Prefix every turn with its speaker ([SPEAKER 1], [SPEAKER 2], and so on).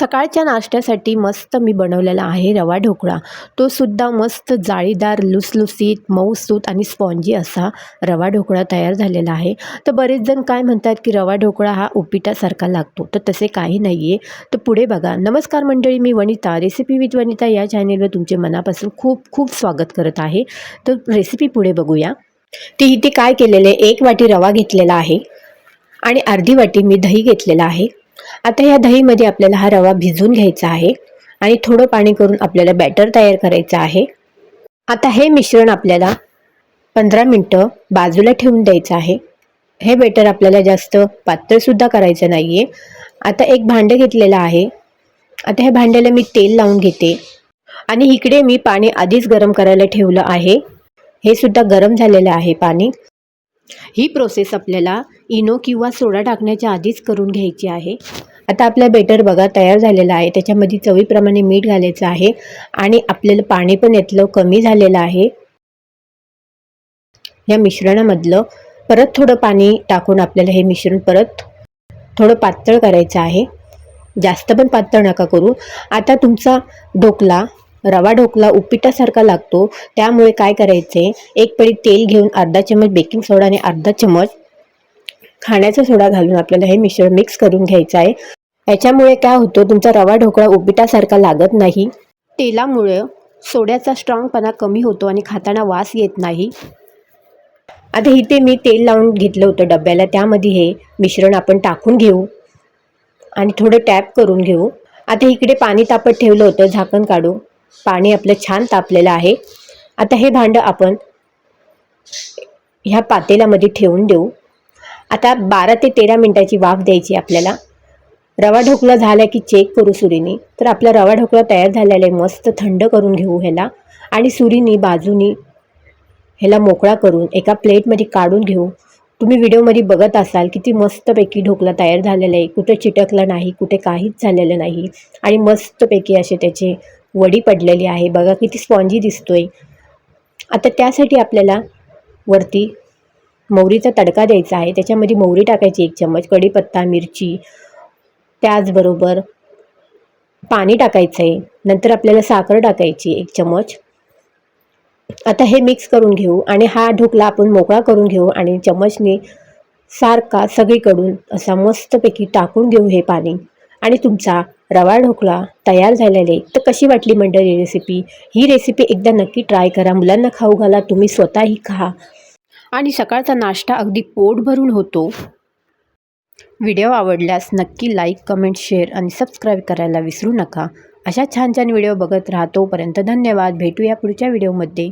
[SPEAKER 1] सकाळच्या नाश्त्यासाठी मस्त मी बनवलेला आहे रवा ढोकळा. तो सुद्धा मस्त जाळीदार लुसलुसीत मऊसूत आणि स्पॉन्जी असा रवा ढोकळा तयार झालेला आहे. तर बरेच जण काय म्हणतात की रवा ढोकळा हा उपिटासारखा लागतो. तर तसे काही नाही आहे तर पुढे बघा. नमस्कार मंडळी मी वनिता. रेसिपी विथ वनिता या चॅनेलवर तुमचे मनापासून खूप खूप स्वागत करत आहे. तर रेसिपी पुढे बघूया. ती इथे काय केलेले एक वाटी रवा घेतलेला आहे आणि अर्धी वाटी मी दही घेतलेला आहे. आता या दहीमध्ये आपल्याला हा रवा भिजून घ्यायचा आहे आणि थोडं पाणी करून आपल्याला बॅटर तयार करायचं आहे. आता हे मिश्रण आपल्याला पंधरा मिनटं बाजूला ठेवून द्यायचं आहे. हे बेटर आपल्याला जास्त पातळसुद्धा करायचं नाही आहे आता एक भांडं घेतलेलं आहे. आता ह्या भांड्याला मी तेल लावून घेते. आणि इकडे मी पाणी आधीच गरम करायला ठेवलं आहे. हे सुद्धा गरम झालेलं आहे पाणी. ही प्रोसेस आपल्याला इनो किंवा सोडा टाकण्याच्या आधीच करून घ्यायची आहे. आता आपला बेटर बघा तयार झालेला आहे. त्याच्यामध्ये चवीप्रमाणे मीठ घालायचं आहे आणि आपल्याला पाणी पण यातलं कमी झालेलं आहे. या मिश्रणामधलं परत थोडं पाणी टाकून आपल्याला हे मिश्रण परत थोडं पातळ करायचं आहे. जास्त पण पातळ नका करू. आता तुमचा ढोकला रवा ढोकला उपिटासारखा लागतो. त्यामुळे काय करायचे? एक पळी तेल घेऊन अर्धा चमच बेकिंग सोडा आणि अर्धा चमच खाण्याचा सोडा घालून आपल्याला हे मिश्रण मिक्स करून घ्यायचं आहे. याच्यामुळे काय होतं? तुमचा रवा ढोकळा उपिटासारखा लागत नाही. तेलामुळं सोड्याचा स्ट्रॉंगपणा कमी होतो आणि खाताना वास येत नाही. आता इथे मी तेल लावून घेतलं होतं डब्याला. त्यामध्ये हे मिश्रण आपण टाकून घेऊ आणि थोडं टॅप करून घेऊ. आता इकडे पाणी तापत ठेवलं होतं. झाकण काढू. पाणी आपलं छान तापलेलं आहे. आता हे भांडं आपण ह्या पातेल्यामध्ये ठेवून देऊ. आता बारा ते तेरा मिनटाची वाफ द्यायची आपल्याला. रवा ढोकळा झाला की चेक करू सुरीनी. तर आपला रवा ढोकळा तयार झालेला आहे. मस्त थंड करून घेऊ ह्याला. आणि सुरीनी बाजूनी ह्याला मोकळा करून एका प्लेटमध्ये काढून घेऊ. तुम्ही व्हिडिओमध्ये बघत असाल किती मस्तपैकी ढोकळा तयार झालेला आहे. कुठे चिटकला नाही कुठे काहीच झालेलं नाही. आणि मस्तपैकी असे त्याचे वडी पडलेली आहे. बघा किती स्पॉन्जी दिसतोय. आता त्यासाठी आपल्याला वरती मोहरीचा तडका द्यायचा आहे. त्याच्यामध्ये मोहरी टाकायची एक चम्मच कढीपत्ता मिरची त्याचबरोबर पाणी टाकायचं आहे. नंतर आपल्याला साखर टाकायची एक चम्मच. आता हे मिक्स करून घेऊ आणि हा ढोकला आपण मोकळा करून घेऊ आणि चम्मचने सारखा सगळीकडून असा मस्तपैकी टाकून घेऊ हे पाणी. आणि तुमचा रवा ढोकळा तयार झालेला. आहे तर कशी वाटली मंडळी रेसिपी ही रेसिपी एकदा नक्की ट्राय करा. मुलांना खाऊ घाला. तुम्ही स्वतःही खा. आणि सकाळचा नाश्ता अगदी पोट भरून होतो. व्हिडिओ आवडल्यास नक्की लाईक कमेंट शेअर आणि सबस्क्राईब करायला विसरू नका. अशा छान छान व्हिडिओ बघत राहतोपर्यंत धन्यवाद. भेटूया पुढच्या व्हिडिओमध्ये